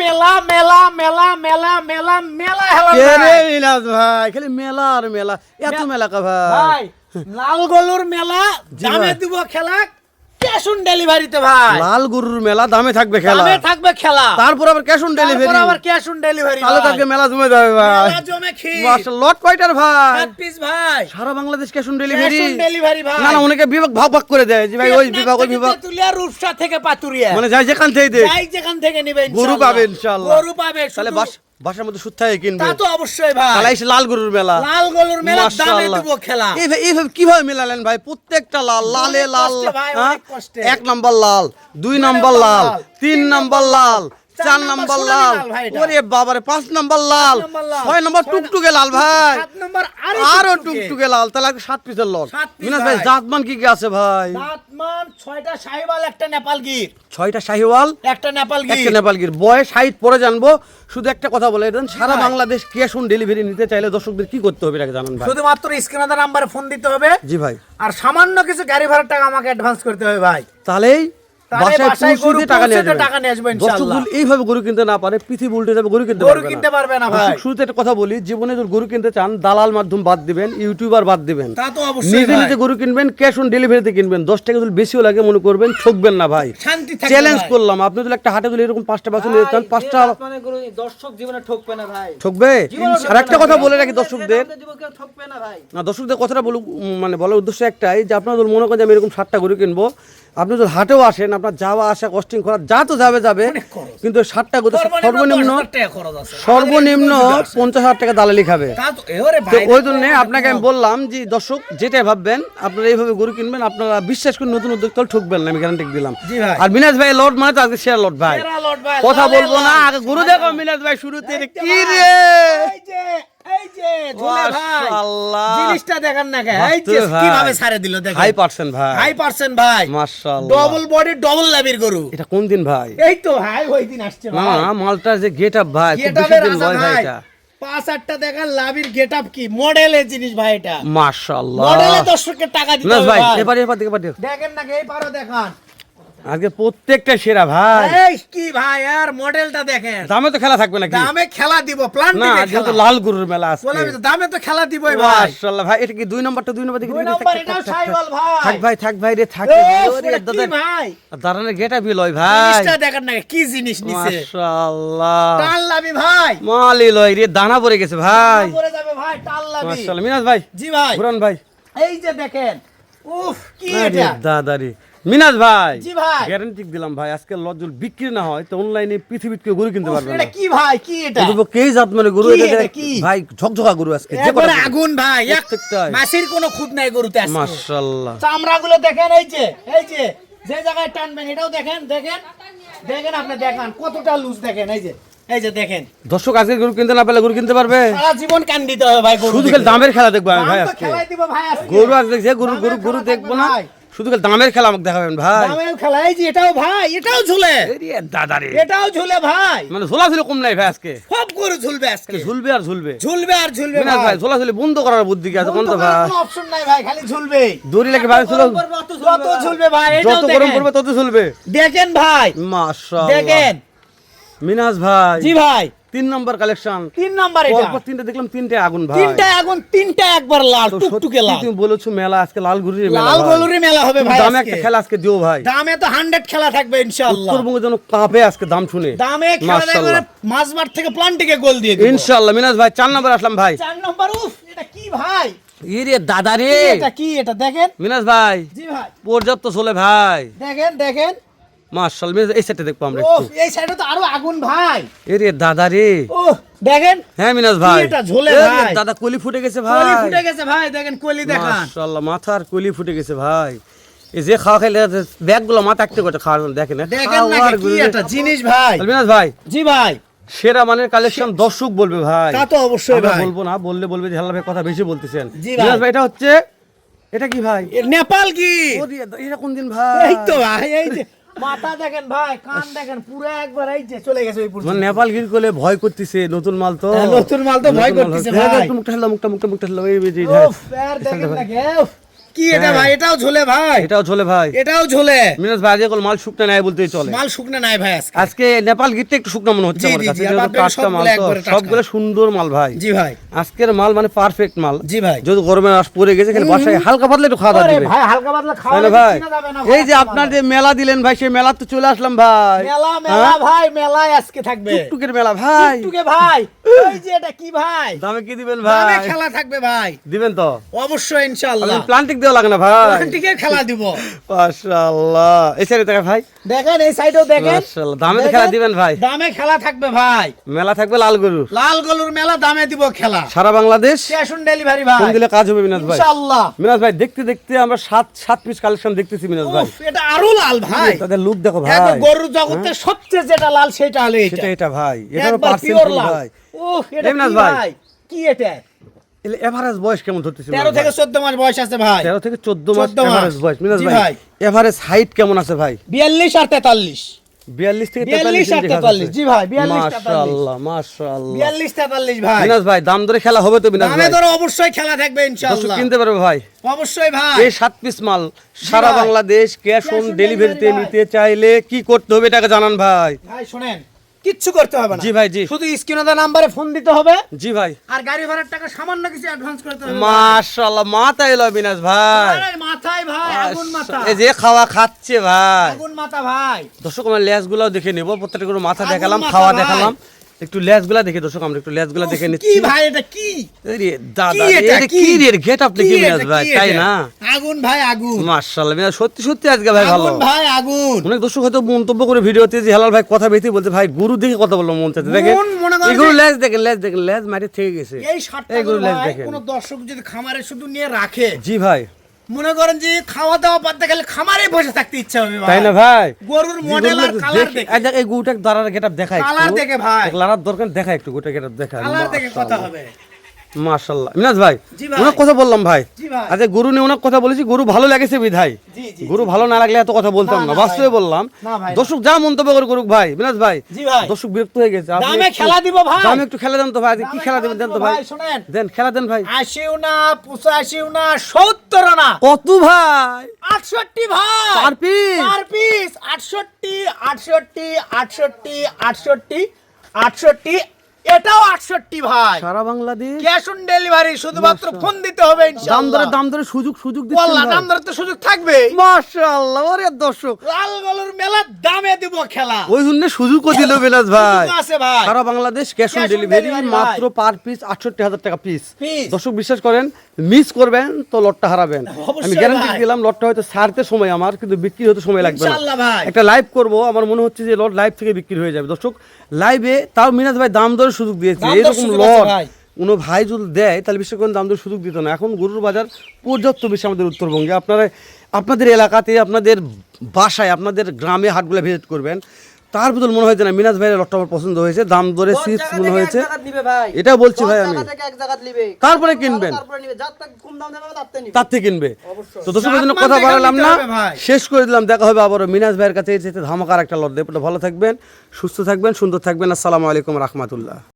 মেলা মেলা মেলা মেলা মেলা মেলা হেলা রে ভাই। মিলাদ ভাই খালি মেলা আর মেলা এত মেলা কা ভাই লাল গলুর মেলা জামে। দিব খেলা ক্যাশ অন ডেলিভারিতে ভাই। লাল গরুর মেলা দামে থাকবে খেলা। দামে থাকবে খেলা। তারপর আবার ক্যাশ অন তারপর আবার ক্যাশ অন ডেলিভারি তাহলে তো আজকে মেলা জমে যাবে ভাই। মেলা জমে মাশাআল্লাহ, লট কয়টার ভাই? সাত পিস ভাই। সারা Bangladesh cash on cash delivery on delivery ভাই। না না অনেকে বিভাগ ভাগ ভাগ করে দেয় যে ভাই ওই বিভাগ ওই বিভাগ। তুলিয়া রূপসা থেকে পাতুরিয়া। মানে যাই যেখান থেকে যাই যেখান থেকে নিবে গরু পাবে ইনশাআল্লাহ গরু পাবে তাহলে বাস বাসার মধ্যে সুত্থায় কিনবে। তা তো অবশ্যই ভাই। তাহলে এসে লাল গরুর মেলা। লাল গরুর মেলা দামে দিব খেলা। এইভাবে এইভাবে কীভাবে মেলালেন ভাই? প্রত্যেকটা লাল লালে লাল হ্যাঁ? এক নাম্বার লাল দুই নাম্বার লাল তিন নাম্বার লাল। চার নাম্বার লাল। ওরে বাবারে পাঁচ নাম্বার লাল। ছয় নম্বর টুকটুকে লাল ভাই। আরও টুকটুকে। লাল। তাহলে সাত পিসের লট। মিনাস ভাই। জাতমান কি কি আছে ভাই? ছয়টা সাহিবাল একটা নেপাল গির। ছয়টা শাহিওয়াল একটা নেপাল একটা গির। নেপাল গির। বয়স হাইট পরে জানব। শুধু একটা কথা বলে দেন সারা বাংলাদেশ ক্যাশ অন ডেলিভারি নিতে চাইলে দর্শকদের কি করতে হবে এটাকে জানান ভাই। শুধুমাত্র স্ক্রিনার নাম্বারে ফোন দিতে হবে। জি ভাই। আর সামান্য কিছু গাড়ি ভাড়ার টাকা আমাকে অ্যাডভান্স করতে হবে ভাই। তাহলেই তাহলে বাসায় টাকা নিয়ে। দর্শক এইভাবে গরু কিনতে না পারে পৃথিবী উল্টে যাবে গরু কিনতে গরু কিনতে পারবে না ভাই। শুরুতে একটা কথা বলি জীবনে যদি গরু কিনতে চান দালাল মাধ্যম বাদ দিবেন ইউটিউবার বাদ দিবেন। তা তো অবশ্যই নিজে নিজে গরু কিনবেন ক্যাশ অন ডেলিভারিতে কিনবেন। দশ টাকা যদি বেশিও লাগে মনে করবেন ঠকবেন না ভাই। চ্যালেঞ্জ করলাম। আপনি যদি একটা হাটে যদি এরকম পাঁচটা বাছুর চান পাঁচটা মানে দর্শক জীবনে ঠকবে না ভাই। ঠকবে? আর একটা কথা বলে রাখি দর্শকদের। না দর্শকদের কথাটা বলুক মানে বলার উদ্দেশ্য একটাই যে আপনারা মনে করেন যে আমি এরকম সাতটা গরু কিনবো আপনি যদি হাটেও আসেন আপনার যাওয়া আসা কস্টিং করা যা তো যাবে যাবে। কিন্তু সাতটা গরু সর্বনিম্ন 10,000 টাকা খরচ আছে। সর্বনিম্ন পঞ্চাশ হাজার টাকা দালালি খাবে। তো ওই জন্য আপনাকে আমি বললাম যে দর্শক যেটাই ভাববেন আপনারা এইভাবে গরু কিনবেন আপনারা বিশ্বাস করে নতুন উদ্যোক্তা ঠকবেন না আমি গ্যারান্টি দিলাম। আর মিনাজ ভাই লট মানে তো আজকে শেয়ার লট ভাই, কথা বলব না আগে গরু দেখো মিনাজ ভাই শুরুতে কি রে? এই যে ঝুলে ভাই মাশাআল্লাহ। জিনিসটা দেখেন না কে? এই যে কীভাবে ছাড়ে দিল দেখেন। হাই পার্সেন্ট ভাই। হাই পার্সেন্ট ভাই। মাশাআল্লাহ। ডবল বডি ডবল লাভির গরু। এটা কোন দিন ভাই? এই তো হাই ওই দিন আসছে ভাই। না, মালটার যে গেট ভাই খুব বেশি দিন ভাই। ভাই পাঁচ আটটা দেখা লাভির গেট আপ কি মডেলের জিনিস ভাই এটা। মাশাআল্লাহ। মডেলে দর্শককে টাকা দিতে হবে ভাই ভাই। এবার এবার দেখেন না এই পারো দেখান। আজকে প্রত্যেকটা সেরা ভাই। এই কি ভাই আর মডেলটা দেখেন। দামে তো খেলা থাকবে নাকি? দামে খেলা দিব প্ল্যান না আজকে তো লাল গরুর মেলা আছে বললাম তো, দামে তো খেলা দিবই ভাই। মাশাআল্লাহ ভাই এটা কি দুই নম্বরটা দুই নম্বর দিকে দুই নম্বর থাক। ভাই। থাক ভাই থাক ভাই রে থাক ওরে, দাদা- ভাই? দাঁড়ানোর গেট ভাই। জিনিসটা দেখেন না কি জিনিস নিছে? মাশাআল্লাহ। টাল লাভি ভাই। মালি লয় রে দানা পড়ে গেছে ভাই। পরে যাবে ভাই টাল লাভি মাশাআল্লাহ মিনাজ ভাই। জি ভাই। ঘুরান ভাই। এই যে দেখেন উফ কি এটা? দাদা রে মিনাজ ভাই জি ভাই। গ্যারান্টি দিলাম ভাই আজকে লজ্জল বিক্রি না হয় তো অনলাইনে পৃথিবীতে কেউ গরু কিনতে পারবে না এটা কি ভাই কি এটা কিন্তু কেই জাত মানে গরু কি এটা কি? ভাই ঝকঝকা গরু আজকে যে গরু। আগুন ভাই এক মাসির কোনো খুঁত নাই গরুতে আজকে মাশাআল্লাহ চামড়াগুলো দেখেন এই যে এই যে যে জায়গায় টানবেন এটাও দেখেন দেখেন দেখেন আপনি দেখান কতটা লুজ দেখেন এই যে এই যে দেখেন দর্শক আজকে গরু কিনতে না পেলে গরু কিনতে পারবে সারা জীবন কান দিতে হবে ভাই গরু শুধু দামের খেলা দেখব আমি ভাই আজকে খেলাই দিব ভাই আজকে। গরু আজকে যে গরু গরু গরু দেখব না ভাই। শুধু দামের খেলা আমাকে দেখাবেন ভাই। দামেও খেলা এই যে এটাও ভাই এটাও ঝুলে। দাদা রে। এটাও ঝুলে ভাই। মানে ঝোলাঝুলি কম নাই ভাই আজকে। সব করে ঝুলবে আজকে। ঝুলবে আর ঝুলবে। ঝুলবে আর ঝুলবে না ভাই। ভাই ঝোলাঝুলি বন্ধ করার বুদ্ধি কি আছে? কোন তো ভাই? অপশন নাই ভাই খালি ঝুলবে। দড়ি লাগে ভাই ঝুলো যত ঝুলবে ভাই এটাও দেখেন যত গরম পড়বে তত ঝুলবে। দেখেন ভাই। মাশাআল্লাহ। দেখেন। মিনাজ ভাই। জি ভাই। তিন নম্বর কালেকশন তিন নাম্বার এটা। পরপর তিনটা দেখলাম তিনটে আগুন ভাই। তিনটা আগুন তিনটা একবার লাল টুকটুকে লাল। তুমি বলেছ মেলা আজকে লাল মেলা লাল। মেলা হবে ভাই দামে একটা খেলা আজকে দিও ভাই। দামে তো হান্ড্রেড খেলা থাকবে ইনশাআল্লাহ। উত্তরবঙ্গে যেন কাঁপে আজকে দাম শুনে। দামে খেলা থাকবে মাশাআল্লাহ। মাঝমাঠ থেকে প্লান্টিকে গোল দিয়ে দিবে। ইনশাআল্লাহ মিনাজ ভাই চার নম্বর আসলাম ভাই। চার নম্বর উফ এটা কি ভাই? ইরে দাদা রে? এটা কি এটা দেখেন। মিনাজ ভাই জি ভাই। পর্যাপ্ত চলে ভাই। দেখেন দেখেন। মার্শাল মিনাজ এই সাইডে দেখব আমরা একটু। এই সাইডে তো আরও আগুন ভাই। এরে দাদা রে। ও দেখেন? হ্যাঁ মিনাজ ভাই। এটা ঝোলে ভাই? দাদা কলি ফুটে গেছে কলি ফুটে গেছে ভাই দেখেন কলি দেখান। মাশাআল্লাহ মাথার কলি ফুটে গেছে ভাই। এই যে খাওয়া খাইলে ব্যাগগুলো মাথা একটা করে খাওয়ার দেখেন? দেখেন না কি একটা জিনিস ভাই। তাহলে মিনাজ ভাই। জি ভাই। সেরা মানের কালেকশন দর্শক বলবে ভাই। তা তো অবশ্যই ভাই। বলব না বললে বলবে যে ভাই কথা বেশি বলতেছেন। ভাই। মিনাজ ভাই। এটা হচ্ছে এটা কি ভাই? নেপাল কি? এটা কোন দিন ভাই? এই তো ভাই এই মাথা দেখেন ভাই কান দেখেন পুরো একবার এই যে চলে গেছে ওই পুরো মানে নেপাল গির করে ভয় করতেছে নতুন মাল তো। হ্যাঁ, নতুন মাল তো ভয় করতেছে হ্যাঁ, ভাই। মুখটা মুখটা মুখটা মুখটা এই যে- এই যে- উফ, আর দেখেন না কে এটা হ্যাঁ। ভাই? এটাও ঝোলে ভাই। এটাও চলে ভাই। এটাও ঝোলে। মিনাজ ভাই আজকে মাল শুকনা নাই বলতেই চলে। মাল শুকনা নাই ভাই আজকে। আজকে নেপাল গিটটা একটু শুকনো মনে হচ্ছে আমার কাছে। টাটকা মাল সবগুলো সুন্দর মাল ভাই। জি ভাই। আজকের মাল মানে পারফেক্ট মাল। জি ভাই। যদি গরমে আস পড়ে গেছে খালি বাসায় হালকা পাতলা একটু খাওয়া দাওয়া ভাই হালকা পাতলা খাওয়া ভাই? এই যে আপনার যে মেলা দিলেন ভাই সেই মেলা তো চলে আসলাম ভাই। মেলা মেলা ভাই মেলায় আজকে থাকবে। টুকের মেলা ভাই। টুকে ভাই। এই যে এটা কি ভাই? দামে কি দিবেন দামে খেলা থাকবে ভাই। দিবেন তো? অবশ্যই ইনশাআল্লাহ। প্লান্টিক দেওয়া লাগে না ভাই। টিকে খেলা দিব। মাশাআল্লাহ। এই সাইডে দেখা ভাই। দেখেন এই সাইডেও দেখেন। মাশাআল্লাহ। দামে খেলা দিবেন ভাই। দামে খেলা থাকবে ভাই। মেলা থাকবে লাল গরু লাল গলুর মেলা দামে দিব খেলা। সারা বাংলাদেশ। ক্যাশ অন ডেলিভারি ভাই। কোন দিলে কাজ হবে মিনাজ ভাই। ইনশাআল্লাহ। মিনাজ ভাই দেখতে দেখতে আমরা সাত সাত পিস কালেকশন দেখতেছি মিনাজ ভাই। এটা আরও লাল ভাই। তাদের লুক দেখো ভাই। গরুর জগতে সবচেয়ে যেটা লাল সেটা হলো এটা। ভাই। এটারও পার্সেন্ট ভাই। উফ এটা কি ভাই। ভাই? কি এটা? এভারেজ বয়স কেমন ধরতেছি তেরো থেকে চোদ্দ মাস বয়স আছে ভাই। তেরো থেকে 14 মাস। এভারেজ বয়স। মিনাজ ভাই ভাই। এভারেজ হাইট কেমন আছে ভাই? বিয়াল্লিশ আর তেতাল্লিশ। বিয়াল্লিশ থেকে তেতাল্লিশ জি ভাই মাশাআল্লাহ মাশাআল্লাহ। বিয়াল্লিশ তেতাল্লিশ ভাই। মিনাজ ভাই দাম ধরে খেলা হবে তো মিনাজ ভাই? ধরো অবশ্যই খেলা থাকবে ইনশাআল্লাহ। কিনতে পারবে ভাই। অবশ্যই ভাই। এই সাত পিস মাল সারা বাংলাদেশ ক্যাশ অন ডেলিভারিতে নিতে চাইলে কি করতে হবে এটাকে জানান ভাই। ভাই শুনেন কিচ্ছু করতে হবে না। জি ভাই জি। শুধু স্ক্রিনে দেওয়া নাম্বারে ফোন দিতে হবে। জি ভাই। আর গাড়ি ভাড়ার টাকা সামান্য কিছু অ্যাডভান্স করতে হবে। মাশাআল্লাহ মাথায় এলো বিনাশ ভাই। আরে মাথায় ভাই আগুন মাথা। এই যে খাওয়া খাচ্ছে ভাই। আগুন মাথা ভাই। দর্শক আমরা লেজগুলোও দেখে নেব। প্রত্যেকটা মাথা দেখালাম খাওয়া দেখালাম। একটু লেজগুলা দেখে দর্শক আমরা একটু লেজগুলা দেখে নিচ্ছি। কি ভাই এটা কি? আরে দাদা এটা, কি? রে গেট আপ দেখি কি মিনাজ ভাই তাই না? আগুন ভাই আগুন। মাশাআল্লাহ মিনাজ সত্যি সত্যি আজকে ভাই ভালো। আগুন ভাই আগুন। অনেক দর্শক হয়তো মন্তব্য করে ভিডিওতে যে হেলাল ভাই কথা বেশি বলতে ভাই গুরু দেখে কথা বলল মন চাচ্ছে দেখেন এগুলো লেজ দেখেন লেজ দেখেন লেজ মারি থেকে গেছে। এই সাতটা এগুলো ভাই দেখেন। কোন দর্শক যদি খামারে শুধু নিয়ে রাখে জি ভাই। মনে করেন যে খাওয়া দাওয়া বাদ দেখালে খামারে বসে থাকতে ইচ্ছা হবে তাই না ভাই? গরুর মডেল আর কালার দেখে। এই দেখ, এই গুটাক দাঁড়ার গেটআপ দেখায় কালার দেখে ভাই। লারার দরকার দেখায় একটু গোটা গেটআপ দেখা। কালার দেখে কথা হবে। মাশাআল্লাহ। মিনাজ ভাই অনেক কথা বললাম ভাই। আচ্ছা গরু নিয়ে অনেক কথা বলেছি গরু ভালো লাগেছে বিধাই জি, জি, ভালো না লাগলে এত কথা বলতাম না, বাস্তবে বললাম। দর্শক যা মন্তব্য করে করুক ভাই মিনাজ ভাই। দর্শক বিরক্ত হয়ে গেছে। আপনি খেলা দিব ভাই। দামে একটু খেলা দেন তো ভাই কি খেলা দেবেন দেন তো ভাই? ভাই, দেন খেলা দেন ভাই। আশিও না পঁচাশিও না সত্তর না। কত ভাই? আটষট্টি ভাই। Per piece? Per piece. আটষট্টি আটষট্টি আটষট্টি আটষট্টি আটষট্টি এটাও আটষট্টি ভাই। সারা বাংলাদেশ? ক্যাশ অন ডেলিভারি শুধুমাত্র ফোন দিতে হবে দাম ধরে দাম ধরে সুযোগ সুযোগ বললা দিচ্ছেন দাম ধরে তো সুযোগ থাকবে। মাশাআল্লাহ ওরে দর্শক। লাল গলুর মেলা দামে দিব খেলা। ওই জন্য সুযোগও দিল বেলাস ভাই। আছে ভাই। সারা বাংলাদেশ ক্যাশ অন ডেলিভারি মাত্র পার পিস আটষট্টি হাজার টাকা পিস। দর্শক বিশ্বাস করেন মিস করবেন তো লটটা হারাবেন। আমি গ্যারান্টি দিলাম লটটা হয়তো ছাড়তে সময় আমার কিন্তু বিক্রি হতে সময় লাগবে না। একটা লাইভ করব আমার মনে হচ্ছে যে লট লাইভ থেকে বিক্রি হয়ে যাবে। দর্শক লাইভে তাও মিনাজ ভাই দাম দরে সুযোগ দিয়েছে। এরকম লট কোনো ভাই যদি দেয় তাহলে বিশ্বাস দামদর দাম দর সুযোগ দিত না। এখন গরুর বাজার পর্যাপ্ত বেশি আমাদের উত্তরবঙ্গে। আপনারা আপনাদের এলাকাতে আপনাদের বাসায় আপনাদের গ্রামে হাটগুলো ভিজিট করবেন। তার বদল মনে হয়েছে না মিনাজ ভাইয়ের লটটা আমার পছন্দ হয়েছে দাম ধরে সিট মনে হয়েছে। এটাও বলছি ভাই আমি। তারপরে কিনবেন। তার থেকে কিনবে। তো দর্শক জন্য কথা বাড়ালাম না। শেষ করে দিলাম দেখা হবে আবারও মিনাজ ভাইয়ের কাছে। এই যে ধামাকার একটা লট দেব। ভালো থাকবেন সুস্থ থাকবেন সুন্দর থাকবেন। আসসালামু আলাইকুম রহমতুল্লাহ।